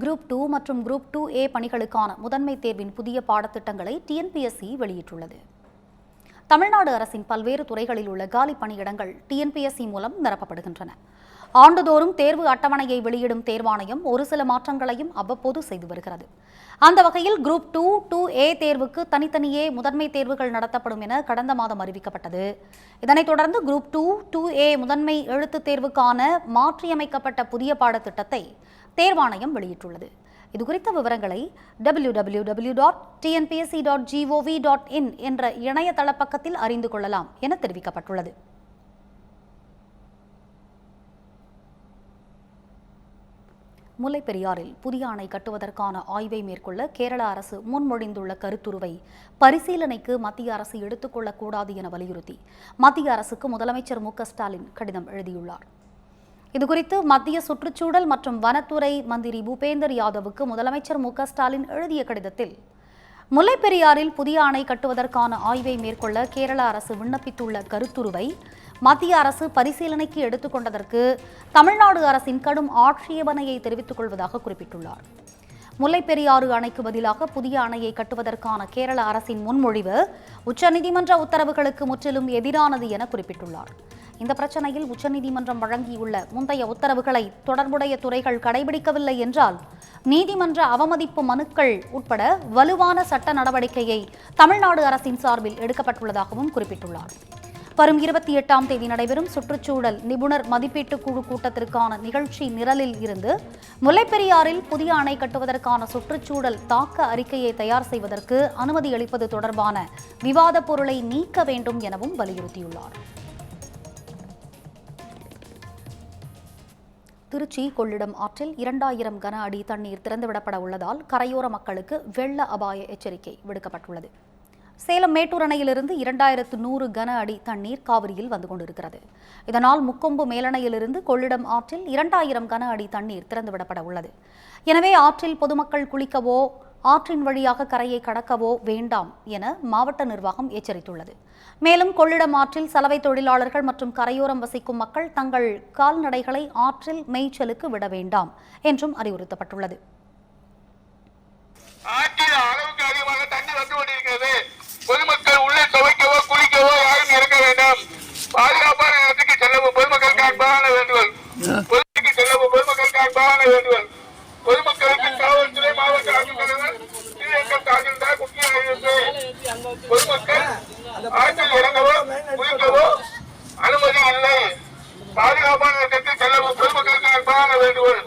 Group two மற்றும் group two A பணிகளுக்கான முதன்மை தேர்வின் புதிய பாடத்திட்டங்களை டிஎன்பிஎஸ்சி வெளியிட்டுள்ளது. தமிழ்நாடு அரசின் பல்வேறு துறைகளில் உள்ள காலி பணியிடங்கள் டிஎன்பிஎஸ்சி மூலம் நிரப்பப்படுகின்றன. ஆண்டுதோறும் தேர்வு அட்டவணையை வெளியிடும் தேர்வாணையம் ஒரு சில மாற்றங்களையும் அவ்வப்போது செய்து வருகிறது. அந்த வகையில் குரூப் டூ டூ ஏ தேர்வுக்கு தனித்தனியே முதன்மை தேர்வுகள் நடத்தப்படும் என கடந்த மாதம் அறிவிக்கப்பட்டது. இதனைத் தொடர்ந்து குரூப் டூ டூ ஏ முதன்மை எழுத்துத் தேர்வுக்கான மாற்றியமைக்கப்பட்ட புதிய பாடத்திட்டத்தை தேர்வாணையம் வெளியிட்டுள்ளது. இதுகுறித்த விவரங்களை W W W dot T N P S C dot G O V dot in என்ற இணையதள பக்கத்தில் அறிந்து கொள்ளலாம் என தெரிவிக்கப்பட்டுள்ளது. முல்லைப்பெரியாறில் புதிய அணை கட்டுவதற்கான ஆய்வை மேற்கொள்ள கேரள அரசு முன்மொழிந்துள்ள கருத்துருவை பரிசீலனைக்கு மத்திய அரசு எடுத்துக்கொள்ளக்கூடாது என வலியுறுத்தி மத்திய அரசுக்கு முதலமைச்சர் மு க ஸ்டாலின் கடிதம் எழுதியுள்ளார். இதுகுறித்து மத்திய சுற்றுச்சூழல் மற்றும் வனத்துறை மந்திரி பூபேந்தர் யாதவுக்கு முதலமைச்சர் மு ஸ்டாலின் எழுதிய கடிதத்தில் முல்லைப்பெரியாறில் புதிய அணை கட்டுவதற்கான ஆய்வை மேற்கொள்ள கேரள அரசு விண்ணப்பித்துள்ள கருத்துருவை மத்திய அரசு பரிசீலனைக்கு எடுத்துக்கொண்டதற்கு தமிழ்நாடு அரசின் கடும் ஆட்சேபனையை தெரிவித்துக் கொள்வதாக குறிப்பிட்டுள்ளார். முல்லைப்பெரியாறு அணைக்கு பதிலாக புதிய அணையை கட்டுவதற்கான கேரள அரசின் முன்மொழிவு உச்சநீதிமன்ற உத்தரவுகளுக்கு முற்றிலும் எதிரானது என குறிப்பிட்டுள்ளார். இந்த பிரச்சனையில் உச்சநீதிமன்றம் வழங்கியுள்ள முந்தைய உத்தரவுகளை தொடர்புடைய துறைகள் கடைபிடிக்கவில்லை என்றால் நீதிமன்ற அவமதிப்பு மனுக்கள் உட்பட வலுவான சட்ட நடவடிக்கையை தமிழ்நாடு அரசின் சார்பில் எடுக்கப்பட்டுள்ளதாகவும் குறிப்பிட்டுள்ளார். வரும் இருபத்தி எட்டாம் தேதி நடைபெறும் சுற்றுச்சூழல் நிபுணர் மதிப்பீட்டு குழு கூட்டத்திற்கான நிகழ்ச்சி நிரலில் இருந்து முல்லைப்பெரியாறில் புதிய அணை கட்டுவதற்கான சுற்றுச்சூழல் தாக்க அறிக்கையை தயார் செய்வதற்கு அனுமதி அளிப்பது தொடர்பான விவாதப் பொருளை நீக்க வேண்டும் எனவும் வலியுறுத்தியுள்ளார். திருச்சி கொள்ளிடம் ஆற்றில் இரண்டாயிரம் கன அடி தண்ணீர் திறந்துவிடப்பட உள்ளதால் கரையோர மக்களுக்கு வெள்ள அபாய எச்சரிக்கை விடுக்கப்பட்டுள்ளது. சேலம் மேட்டூர் அணையிலிருந்து இரண்டாயிரத்து நூறு கன அடி தண்ணீர் காவிரியில் வந்து கொண்டிருக்கிறது. இதனால் முக்கொம்பு மேலணையிலிருந்து கொள்ளிடம் ஆற்றில் இரண்டாயிரம் கன அடி தண்ணீர் திறந்துவிடப்பட உள்ளது. எனவே ஆற்றில் பொதுமக்கள் குளிக்கவோ ஆற்றின் வழியாக கரையை கடக்கவோ வேண்டாம் என மாவட்ட நிர்வாகம் எச்சரித்துள்ளது. மேலும் கொள்ளிடம் ஆற்றில் சலவை தொழிலாளர்கள் மற்றும் கரையோரம் வசிக்கும் மக்கள் தங்கள் கால்நடைகளை ஆற்றில் மேய்ச்சலுக்கு விட வேண்டாம் என்றும் அறிவுறுத்தப்பட்டுள்ளது. பொதுமக்கள் உள்ளே துவைக்கவோ குளிக்கவோ யாரும் இறங்க வேண்டாம். பாதுகாப்பான இடத்துக்கு செல்லவும் பொதுமக்களுக்கு அன்பான வேண்டுகோள் பொதுமக்களுக்கு செல்லவும் பொதுமக்களுக்கு அன்பான வேண்டுகோள் பொதுமக்களுக்கு காவல்துறை மாவட்ட ஆட்சித்தலைவர் ஸ்ரீரங்கம் தாசில்தார் முக்கிய அறிவிப்பு ஆற்றில் இறங்கவோ குளிக்கவோ அனுமதி இல்லை. பாதுகாப்பான இடத்துக்கு செல்லவும் பொதுமக்களுக்கு அன்பான வேண்டுகோள்.